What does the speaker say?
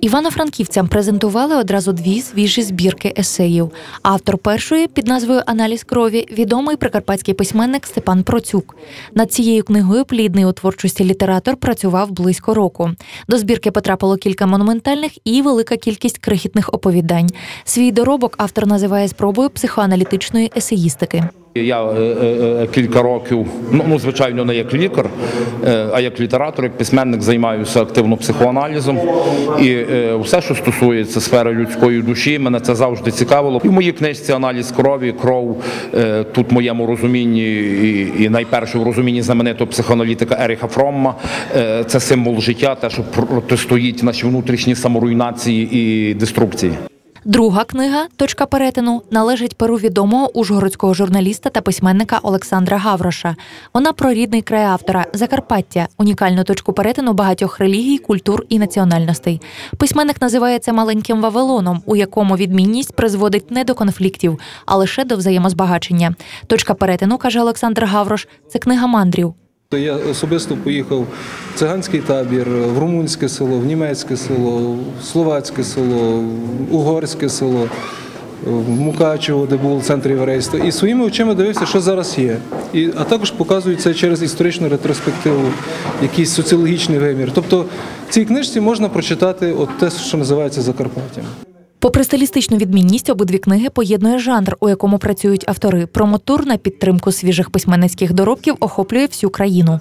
Івано-франківцям презентували одразу дві свіжі збірки есеїв. Автор першої під назвою Аналіз крові відомий прикарпатський письменник Степан Процюк. Над цією книгою плідний у творчості літератор працював близько року. До збірки потрапило кілька монументальних і велика кількість крихітних оповідань. Свій доробок автор називає спробою психоаналітичної есеїстики. Я е, е, е, кілька років, ну, ну звичайно, не як лікар, а як літератор, як письменник займаюся активно психоаналізом. І все, що стосується сфери людської душі, мене це завжди цікавило. І в моїй книжці аналіз крові, кров тут в моєму розумінні, і, найперше в розумінні знаменитого психоаналітика Еріха Фромма. Це символ життя, те, що протистоїть нашій внутрішній саморуйнації і деструкції. Друга книга Точка перетину належить перу відомого ужгородського журналіста та письменника Олександра Гавроша. Вона про рідний край автора Закарпаття, унікальну точку перетину багатьох релігій, культур і національностей. Письменник називає це маленьким Вавилоном, у якому відмінність призводить не до конфліктів, а лише до взаємозбагачення. Точка перетину каже Олександр Гаврош. Це книга мандрів. Я особисто поїхав в циганський табір, в румунське село, в німецьке село, в словацьке село, в угорське село, в Мукачево, де був центр єврейства. І своїми очима дивився, що зараз є. І, а також показую це через історичну ретроспективу, якийсь соціологічний вимір. Тобто в цій книжці можна прочитати от те, що називається Закарпаттям. Попри стилістичну відмінність, обидві книги поєднує жанр, у якому працюють автори. Промотур на підтримку свіжих письменницьких доробків охоплює всю країну.